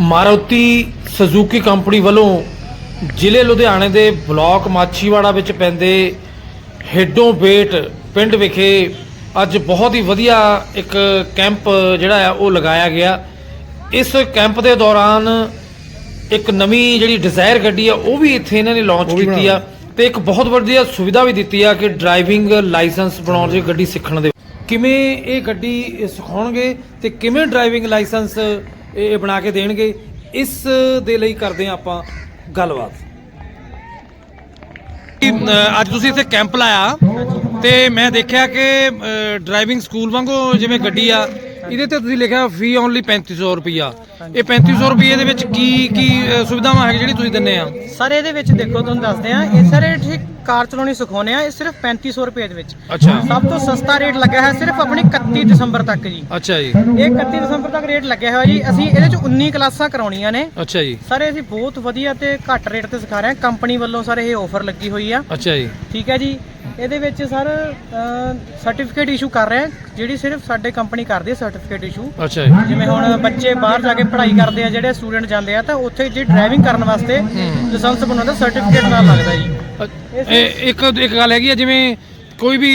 Maruti Suzuki company ਵੱਲੋਂ ਜ਼ਿਲ੍ਹੇ ਲੁਧਿਆਣੇ ਦੇ ਬਲਾਕ ਮਾਛੀਵਾੜਾ ਵਿੱਚ ਪੈਂਦੇ ਹੇਡੋਂ ਬੇਟ ਪਿੰਡ ਵਿਖੇ ਅੱਜ ਬਹੁਤ ਹੀ ਵਧੀਆ ਇੱਕ ਕੈਂਪ ਜਿਹੜਾ ਆ ਉਹ ਲਗਾਇਆ ਗਿਆ। ਇਸ ਕੈਂਪ ਦੇ ਦੌਰਾਨ ਇੱਕ ਨਵੀਂ ਜਿਹੜੀ ਡਿਜ਼ਾਇਰ ਗੱਡੀ ਆ ਉਹ ਵੀ ਇੱਥੇ ਇਹਨਾਂ ਨੇ ਲਾਂਚ ਕੀਤੀ ਆ ਤੇ ਇੱਕ ਬਹੁਤ ਵਧੀਆ ਸੁਵਿਧਾ ਵੀ ਦਿੱਤੀ ਆ ਕਿ ਡਰਾਈਵਿੰਗ ਲਾਇਸੈਂਸ ਬਣਾਉਣ ਦੀ ਗੱਡੀ ਸਿੱਖਣ ਦੇ। ਕਿਵੇਂ ਇਹ ਗੱਡੀ ਸਿਖਾਉਣਗੇ ਤੇ ਕਿਵੇਂ ਡਰਾਈਵਿੰਗ ਲਾਇਸੈਂਸ ਇਹ ਬਣਾ ਕੇ ਦੇਣਗੇ। ਇਸ ਦੇ ਲਈ ਕਰਦੇ ਆ ਆਪਾਂ ਗੱਲਬਾਤ। ਅੱਜ ਤੁਸੀਂ ਇੱਥੇ ਕੈਂਪ ਲਾਇਆ ਤੇ ਮੈਂ ਦੇਖਿਆ ਕਿ ਡਰਾਈਵਿੰਗ ਸਕੂਲ ਵਾਂਗੂ ਜਿਵੇਂ ਗੱਡੀ ਆ ਇਹਦੇ ਤੇ ਤੁਸੀਂ ਲਿਖਿਆ ਫੀ ਓਨਲੀ 3500 ਰੁਪਿਆ ਇਹ 3500 ਰੁਪਏ ਦੇ ਵਿੱਚ ਕੀ ਕੀ ਅ, ਸੁਵਿਧਾਵਾਂ ਹੈ ਜਿਹੜੀ ਤੁਸੀਂ ਦਿੰਦੇ ਆ? ਸਰ ਇਹਦੇ ਵਿੱਚ ਦੇਖੋ ਤੁਹਾਨੂੰ ਦੱਸਦੇ ਆ ਇਹ ਸਰ ਇਹ ਕਾਰ ਚਲਾਉਣੀ ਸਿਖਾਉਂਦੇ ਆ ਇਹ ਸਿਰਫ 3500 ਰੁਪਏ ਦੇ ਵਿੱਚ। ਅੱਛਾ। ਸਭ ਤੋਂ ਸਸਤਾ ਰੇਟ ਲੱਗਿਆ ਹੈ ਸਿਰਫ ਆਪਣੀ 31 ਦਸੰਬਰ ਤੱਕ ਜੀ। ਅੱਛਾ ਜੀ। ਇਹ 31 ਦਸੰਬਰ ਤੱਕ ਰੇਟ ਲੱਗਿਆ ਹੋਇਆ ਜੀ। ਅਸੀਂ ਇਹਦੇ ਚ 19 ਕਲਾਸਾਂ ਕਰਾਉਣੀਆਂ ਨੇ। ਅੱਛਾ ਜੀ। ਸਰ ਇਹ ਅਸੀਂ ਬਹੁਤ ਵਧੀਆ ਤੇ ਘੱਟ ਰੇਟ ਤੇ ਸਿਖਾ ਰਹੇ ਹਾਂ ਕੰਪਨੀ ਵੱਲੋਂ ਸਰ ਇਹ ਆਫਰ ਲੱਗੀ ਹੋਈ ਆ। ਅੱਛਾ ਜੀ। ਠੀਕ ਹੈ ਜੀ। ਇਹਦੇ ਵਿੱਚ ਸਰ ਸਰਟੀਫਿਕੇਟ ਇਸ਼ੂ ਕਰ ਰਹੇ ਹਾਂ ਜਿਹੜੀ ਸਿਰਫ ਸਾਡੇ ਕੰਪਨੀ ਕਰਦੀ ਹੈ ਸਰਟੀਫਿਕੇਟ ਇਸ਼ੂ ਅੱਛਾ ਜਿਵੇਂ ਹੁਣ ਬੱਚੇ ਬਾਹਰ ਜਾ ਕੇ ਪੜ੍ਹਾਈ ਕਰਦੇ ਆ ਜਿਹੜੇ ਸਟੂਡੈਂਟ ਜਾਂਦੇ ਆ ਤਾਂ ਉੱਥੇ ਜੇ ਡਰਾਈਵਿੰਗ ਕਰਨ ਵਾਸਤੇ ਲਾਇਸੈਂਸ ਬਣਾਉਂਦਾ ਸਰਟੀਫਿਕੇਟ ਨਾਲ ਲੱਗਦਾ ਜੀ। ਇੱਕ ਇੱਕ ਗੱਲ ਹੈਗੀ ਆ ਜਿਵੇਂ ਕੋਈ ਵੀ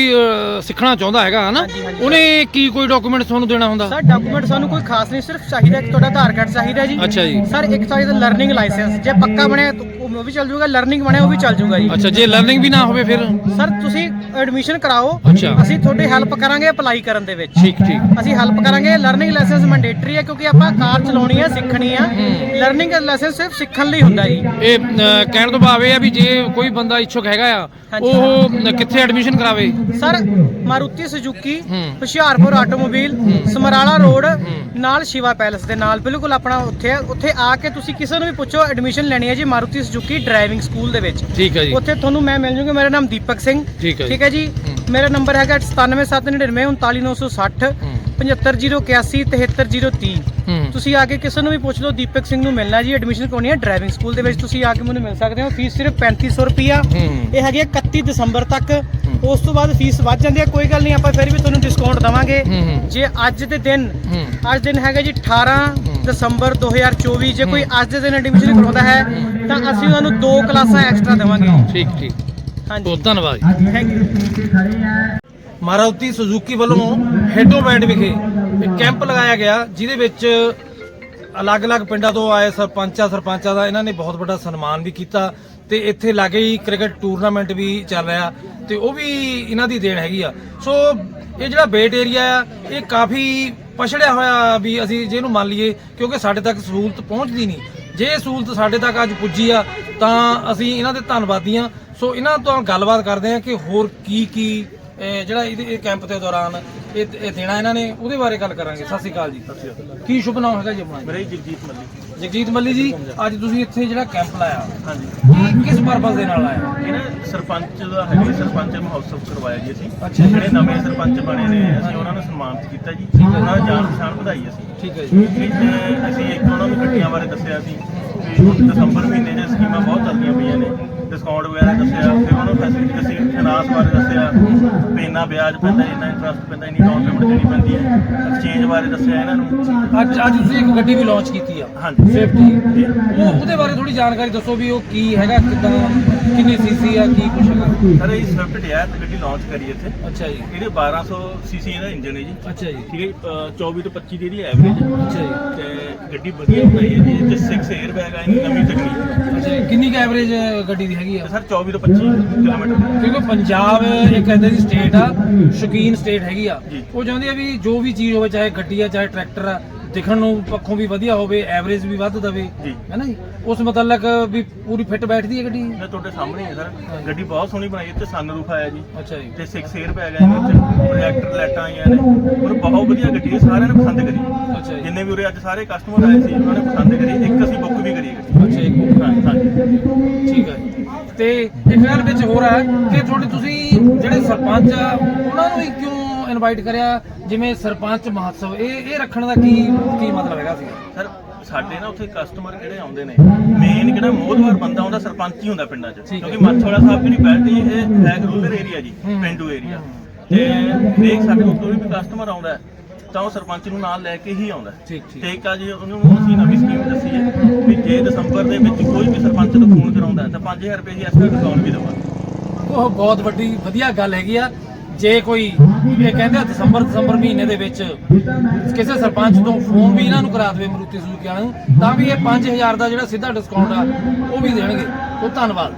ਸਿੱਖਣਾ ਚਾਹੁੰਦਾ ਹੈਗਾ ਹਨਾ? ਹਾਂਜੀ, ਹਾਂਜੀ। ਉਹਨੇ ਕੀ ਕੋਈ ਡਾਕੂਮੈਂਟ ਤੁਹਾਨੂੰ ਦੇਣਾ ਹੁੰਦਾ? ਸਰ ਡਾਕੂਮੈਂਟ ਸਾਨੂੰ ਕੋਈ ਖਾਸ ਨਹੀਂ ਸਿਰਫ ਚਾਹੀਦਾ ਕਿ ਤੁਹਾਡਾ ਆਧਾਰ ਕਾਰਡ ਚਾਹੀਦਾ ਜੀ। ਅੱਛਾ ਜੀ। ਸਰ ਇੱਕ ਚਾਹੀਦਾ ਲਰਨਿੰਗ ਲਾਇਸੈਂਸ ਜੇ ਪੱਕਾ ਬਣਿਆ ਤਾਂ ਉਹ ਵੀ ਚੱਲ ਜਾਊਗਾ ਲਰਨਿੰਗ ਬਣਿਆ ਉਹ ਵੀ ਚੱਲ ਜਾਊਗਾ ਜੀ। ਅੱਛਾ ਜੇ ਲਰਨਿੰਗ ਵੀ ਨਾ ਹੋਵੇ ਫਿਰ? ਸਰ ਤੁਸੀਂ ਐਡਮਿਸ਼ਨ ਕਰਾਓ। ਅੱਛਾ। ਅਸੀਂ ਤੁਹਾਡੀ ਹੈਲਪ ਕਰਾਂਗੇ ਅਪਲਾਈ ਕਰਨ ਦੇ ਵਿੱਚ। ਠੀਕ ਠੀਕ। ਅਸੀਂ ਹੈਲਪ ਕਰਾਂਗੇ ਲਰਨਿੰਗ ਲਾਇਸੈਂਸ ਮੈਂਡੇਟਰੀ ਹੈ ਕਿਉਂਕਿ ਆਪਾਂ ਕਾਰ ਚਲਾਉਣੀ ਹੈ ਸਿੱਖਣੀ ਆ ਲਰਨਿੰਗ ਲਾਇਸੈਂਸ ਸਿਰਫ ਸਿੱਖਣ ਲਈ ਹੁੰਦਾ ਜੀ। ਇਹ ਕਹਿਣ ਤੋਂ ਭਾਵ ਇਹ ਆ ਵੀ ਜੇ ਕੋਈ ਬੰਦਾ ਇੱਛੁਕ ਹੈਗਾ ਆ ਹਾਂਜੀ। ਉਹ ਕਿੱਥੇ ਐਡਮਿਸ਼ਨ ਕਰਾਵੇ sir Maruti Suzuki. Hoshiarpur automobile Samrala road ਨਾਲ ਸ਼ਿਵਾ ਪੈਲਸ ਦੇ ਨਾਲ। ਬਿਲਕੁਲ ਆਪਣਾ ਉੱਥੇ ਹੈ ਉੱਥੇ ਆ ਕੇ ਤੁਸੀਂ ਕਿਸੇ ਨੂੰ ਵੀ ਪੁੱਛੋ ਐਡਮਿਸ਼ਨ ਲੈਣੀ ਹੈ ਜੀ ਮਾਰੂਤੀ ਸੁਜ਼ੂਕੀ ਡਰਾਈਵਿੰਗ ਸਕੂਲ ਦੇ ਵਿੱਚ। ਠੀਕ ਹੈ ਜੀ। ਉੱਥੇ ਤੁਹਾਨੂੰ ਮੈਂ ਮਿਲ ਜੂਗਾ। ਮੇਰਾ ਨਾਮ ਦੀਪਕ ਸਿੰਘ। ਠੀਕ ਹੈ ਜੀ। ਮੇਰਾ ਨੰਬਰ ਹੈਗਾ 97799 39960 ਹੂੰ। 75081 73030 ਹੂੰ। ਤੁਸੀਂ ਆ ਕੇ ਕਿਸੇ ਨੂੰ ਵੀ ਪੁੱਛ ਲਓ ਦੀਪਕ ਸਿੰਘ ਨੂੰ ਮਿਲਣਾ ਜੀ। ਐਡਮਿਸ਼ਨ ਕਰਾਉਣੀ ਹੈ ਡਰਾਈਵਿੰਗ ਸਕੂਲ ਦੇ ਵਿੱਚ। ਤੁਸੀਂ ਆ ਕੇ ਮੈਨੂੰ ਮਿਲ ਸਕਦੇ ਹੋ। ਫੀਸ ਸਿਰਫ 3500 ਰੁਪਿਆ ਇਹ ਹੈਗੀ ਹੈ 31 ਦਸੰਬਰ ਤੱਕ। ਉਸ ਤੋਂ ਬਾਅਦ ਫੀਸ ਵੱਧ ਜਾਂਦੀ ਹੈ ਕੋਈ ਗੱਲ ਨਹੀਂ ਆਪਾਂ ਫਿਰ ਵੀ ਤੁਹਾਨੂੰ ਡਿਸਕਾਊਂਟ ਦਵਾਂਗੇ। ਜੇ ਅੱਜ ਦੇ ਦਿਨ ਅੱਜ ਦਿਨ ਹੈਗਾ ਜੀ 18 ਦਸੰਬਰ 2024 ਜੇ ਕੋਈ ਅੱਜ ਦੇ ਦਿਨ ਐਡਮਿਸ਼ਨ ਕਰਾਉਂਦਾ ਹੈ ਤਾਂ ਅਸੀਂ ਉਹਨਾਂ ਨੂੰ ਦੋ ਕਲਾਸਾਂ ਐਕਸਟਰਾ ਦੇਵਾਂਗੇ। ਠੀਕ ਠੀਕ। ਹਾਂਜੀ। ਬਹੁਤ ਧੰਨਵਾਦ ਜੀ। ਥੈਂਕ ਯੂ ਸੁਜ਼ੂਕੀ ਵੱਲੋਂ ਹੈਡੋਬੈਂਡ ਵਿਖੇ ਇੱਕ ਕੈਂਪ ਲਗਾਇਆ ਗਿਆ ਜਿਹਦੇ ਵਿੱਚ ਅਲੱਗ-ਅਲੱਗ ਪਿੰਡਾਂ ਤੋਂ ਆਏ ਸਰਪੰਚਾਂ ਸਰਪੰਚਾਂ ਦਾ ਇਹਨਾਂ ਨੇ ਬਹੁਤ ਵੱਡਾ ਸਨਮਾਨ ਵੀ ਕੀਤਾ ਤੇ ਇੱਥੇ ਲਾਗੇ ਹੀ ਕ੍ਰਿਕਟ ਟੂਰਨਾਮੈਂਟ ਵੀ ਚੱਲ ਰਿਹਾ। ਤੇ ਉਹ ਵੀ ਇਹਨਾਂ ਦੀ ਦੇਣ ਹੈਗੀ ਆ। ਸੋ ਇਹ ਜਿਹੜਾ ਬੇਟ ਏਰੀਆ ਆ ਇਹ ਕਾਫੀ ਪਛੜਿਆ ਹੋਇਆ ਵੀ ਅਸੀਂ ਜੇ ਇਹਨੂੰ ਮੰਨ ਲਈਏ ਕਿਉਂਕਿ ਸਾਡੇ ਤੱਕ ਸਹੂਲਤ ਪਹੁੰਚਦੀ ਨਹੀਂ। ਜੇ ਸਹੂਲਤ ਸਾਡੇ ਤੱਕ ਅੱਜ ਪੁੱਜੀ ਆ ਤਾਂ ਅਸੀਂ ਇਹਨਾਂ ਦੇ ਧੰਨਵਾਦੀ ਆ। ਸੋ ਇਹਨਾਂ ਤੋਂ ਗੱਲਬਾਤ ਕਰਦੇ ਆ ਕਿ ਹੋਰ ਕੀ ਕੀ ਜਿਹੜਾ ਇਹ ਕੈਂਪ ਦੇ ਦੌਰਾਨ ਇਹ ਦੇਣਾ ਇਹਨਾਂ ਨੇ ਉਹਦੇ ਬਾਰੇ ਗੱਲ ਕਰਾਂਗੇ। ਸਤਿ ਸ਼੍ਰੀ ਅਕਾਲ ਜੀ। ਕੀ ਸ਼ੁਭ ਨਾਮ ਹੈਗਾ ਜੀ ਆਪਣਾ? ਮੇਰੇ ਜਗਜੀਤ ਮੱਲੀ। ਜਗਜੀਤ ਮੱਲੀ ਜੀ ਅੱਜ ਤੁਸੀਂ ਇੱਥੇ ਜਿਹੜਾ ਕੈਂਪ ਲਾਇਆ ਹਾਂਜੀ। ਕਿਸ ਪਰਪਸ ਦੇ ਨਾਲ ਆਇਆ ਇਹ ਨਾ ਸਰਪੰਚ ਦਾ ਹੈਗਾ ਸਰਪੰਚ ਮਹੋਤਸਵ ਕਰਵਾਇਆ ਜੀ ਅਸੀਂ। ਜਿਹੜੇ ਨਵੇਂ ਸਰਪੰਚ ਬਣੇ ਨੇ ਅਸੀਂ ਉਹਨਾਂ ਨੂੰ ਸਨਮਾਨਿਤ ਕੀਤਾ ਜੀ। ਉਹਨਾਂ ਜਾਣ ਪਛਾਣ ਵਧਾਈ ਅਸੀਂ। ਠੀਕ ਹੈ ਜੀ। ਅਸੀਂ ਇੱਕ ਉਹਨਾਂ ਨੂੰ ਗੱਡੀਆਂ ਬਾਰੇ ਦੱਸਿਆ ਸੀ। ਹੁਣ ਦਸੰਬਰ ਮਹੀਨੇ 'ਚ ਸਕੀਮਾਂ ਬਹੁਤ ਚੱਲਦੀਆਂ ਪਈਆਂ ਨੇ। ਡਿਸਕਾਊਂਟ ਵਗੈਰਾ ਦੱਸਿਆ ਫਿਰ ਉਹਨਾਂ ਨੂੰ ਫੈਸਿਲਿਟੀ ਦੱਸੀ ਫਾਈਨਾਂਸ ਬਾਰੇ ਦੱਸਿਆ ਇੰਨਾ ਵਿਆਜ ਪੈਂਦਾ ਇੰਨਾ ਇੰਟਰਸਟ ਪੈਂਦਾ ਇੰਨੀ ਡਾਊਨ ਪੇਮੈਂਟ ਦੇਣੀ ਪੈਂਦੀ ਹੈ। ਐਕਸਚੇਂਜ ਬਾਰੇ ਦੱਸਿਆ ਇਹਨਾਂ ਨੂੰ। ਅੱਜ ਅੱਜ ਤੁਸੀਂ ਇੱਕ ਗੱਡੀ ਵੀ ਲਾਂਚ ਕੀਤੀ ਆ। ਹਾਂਜੀ। ਸੇਫਟੀ ਉਹ ਉਹਦੇ ਬਾਰੇ ਥੋੜੀ ਜਾਣਕਾਰੀ ਦੱਸੋ ਵੀ ਉਹ ਕੀ ਹੈਗਾ ਕਿਦਾਂ ਕਿੰਨੀ ਸੀਸੀ ਆ ਕੀ ਕੁਛ ਹੈਗਾ? ਸਰ ਇਹ ਸਵਿਫਟ ਡਿਜ਼ਾਇਰ ਗੱਡੀ ਲਾਂਚ ਕਰੀ ਇੱਥੇ। ਅੱਛਾ ਜੀ। ਇਹਦੇ 1200 ਸੀਸੀ ਇਹਦਾ ਇੰਜਨ ਹੈ ਜੀ। ਅੱਛਾ ਜੀ। ਠੀਕ ਹੈ ਜੀ, ਅਹ 24 ਤੋਂ 25 ਦੀ ਇਹਦੀ ਐਵਰੇਜ ਅੱਛਾ ਜੀ। ਤੇ ਗੱਡੀ ਵਧੀਆ ਬਣਾਈ ਹੈ ਜੀ 'ਚ 6 에ਅਰ ਬੈਗ ਆ ਇਹਦੀ ਨਵੀਂ ਤਕਨੀਕ। ਅੱਛਾ ਜੀ ਕਿੰਨੀ ਕੁ ਐਵਰੇਜ ਗੱਡੀ ਦੀ ਹੈਗੀ ਆ। ਸਰ 24 ਤੋਂ 25 ਕਿਲੋਮੀਟਰ। ਕਿਉਂਕਿ ਪੰਜਾਬ ਇੱਕ ਏਦਾਂ ਦੀ ਸਟੇਟ ਆ ਸ਼ੌਕੀਨ ਸਟੇਟ ਹੈਗੀ ਆ। ਉਹ ਚਾਹੁੰਦੀ ਆ ਵੀ ਜੋ ਵੀ ਚੀਜ਼ ਹੋਵੇ ਚਾਹੇ ਗੱਡੀ ਆ ਚਾਹੇ ਟਰੈਕਟਰ ਆ ਦਿਖਣ ਨੂੰ ਪੱਖੋਂ ਵੀ ਵਧੀਆ ਹੋਵੇ ਐਵਰੇਜ ਵੀ ਵੱਧ ਦਵੇ। ਜੀ। ਹੈ ਨਾ ਜੀ? ਉਸ ਮੁਤਲਕ ਵੀ ਪੂਰੀ ਫਿੱਟ ਬੈਠਦੀ ਹੈ ਗੱਡੀ? ਇਹ ਤੁਹਾਡੇ ਸਾਹਮਣੇ ਹੀ ਸਰ। ਗੱਡੀ ਬਹੁਤ ਸੋਹਣੀ ਬਣਾਈ ਹੈ ਤੇ ਸਨਰੂਫ ਆਇਆ ਜੀ। ਅੱਛਾ ਜੀ। ਤੇ 6 에ਅਰ ਬੈਗ ਆ ਇਹਦੇ ਵਿੱਚ ਪ੍ਰੋਜੈਕਟਰ ਲਾਈਟਾਂ ਆਈਆਂ ਨੇ। ਔਰ ਬਹੁਤ ਵਧੀਆ ਗੱਡੀ ਹੈ ਸਾਰਿਆਂ ਨੇ ਪਸੰਦ ਕਰੀ। ਅੱਛਾ ਜੀ। ਜਿੰਨੇ ਵੀ ਉਰੇ ਅੱਜ ਸਾਰੇ ਕਸਟਮਰ ਆਏ ਸੀ ਉਹਨਾਂ ਨੇ ਪਸੰਦ ਕਰੀ। ਇੱਕ ਅਸੀਂ ਬੁੱਕ ਵੀ ਕਰੀ ਗੱਡੀ। ਅੱਛਾ ਇੱਕ book ਹਾਂ ਠੀਕ ਹੈ ਤੇ ਗੱਲ ਵਿੱਚ ਹੈ ਕਿ ਤੁਹਾਡੇ ਤੁਸੀਂ ਜਿਹੜੇ ਸਰਪੰਚ ਆ ਉਹਨਾਂ ਨੂੰ ਹੀ ਕਿਉਂ ਇਨਵਾਈਟ ਕਰਿਆ? ਜਿਵੇਂ ਸਰਪੰਚ ਮਹੋਤਸਵ ਇਹ ਇਹ ਰੱਖਣ ਦਾ ਕੀ ਕੀ ਮਤਲਬ ਹੈਗਾ ਸੀ? ਸਰ ਸਾਡੇ ਨਾ ਉੱਥੇ ਕਸਟਮਰ ਜਿਹੜੇ ਆਉਂਦੇ ਨੇ? ਮੇਨ ਜਿਹੜਾ ਮੋਹਦਵਾਰ ਬੰਦਾ ਆਉਂਦਾ ਸਰਪੰਚ ਹੀ ਹੁੰਦਾ ਪਿੰਡਾਂ 'ਚ। ਕਿਉਂਕਿ ਮੱਛਵਾੜਾ ਸਾਹਿਬ ਜਿਹੜੀ ਬੈਠਦੀ ਇਹ ਹੈ ਰੂਰਲ ਏਰੀਆ ਜੀ। ਪਿੰਡੂ ਏਰੀਆ ਤੇ ਦੇਖ ਸਾਡੇ ਕੋਲ ਕੋਈ ਵੀ ਕਸਟਮਰ ਆਉਂਦਾ ਤਾਂ ਉਹ ਸਰਪੰਚ ਨੂੰ ਨਾਲ ਲੈ ਕੇ ਹੀ ਆਉਂਦਾ। ਠੀਕ ਠੀਕ। ਆ ਜੀ ਉਹਨੂੰ ਅਸੀਂ ਨਵੀਂ ਸਕੀਮ ਦੱਸੀ ਦਸੰਬਰ ਦੇ ਵਿੱਚ ਕੋਈ ਵੀ ਸਰਪੰਚ ਨੂੰ ਫੋਨ ਕਰਾਉਂਦਾ ਤਾਂ 5000 ਰੁਪਏ ਹੀ ਐਕਸਟਰਾ ਡਿਸਕਾਊਂਟ ਵੀ ਦੇਵਾਂਗੇ। ਉਹ ਬਹੁਤ ਵੱਡੀ, ਵਧੀਆ ਗੱਲ ਹੈਗੀ ਆ। ਜੇ ਕੋਈ ਇਹ ਕਹਿੰਦੇ ਦਸੰਬਰ ਦਸੰਬਰ ਮਹੀਨੇ ਦੇ ਵਿੱਚ ਕਿਸੇ ਸਰਪੰਚ ਤੋਂ ਫੋਨ ਵੀ ਇਹਨਾਂ ਨੂੰ ਕਰਾ ਦੇਵੇ ਮਰੂਤੀ ਸੁਜ਼ੂਕੀ ਵਾਲਿਆਂ ਨੂੰ, ਤਾਂ ਵੀ ਇਹ 5000 ਦਾ ਜਿਹੜਾ ਸਿੱਧਾ ਡਿਸਕਾਊਂਟ ਆ, ਉਹ ਵੀ ਦੇਣਗੇ। ਉਹ ਧੰਨਵਾਦ।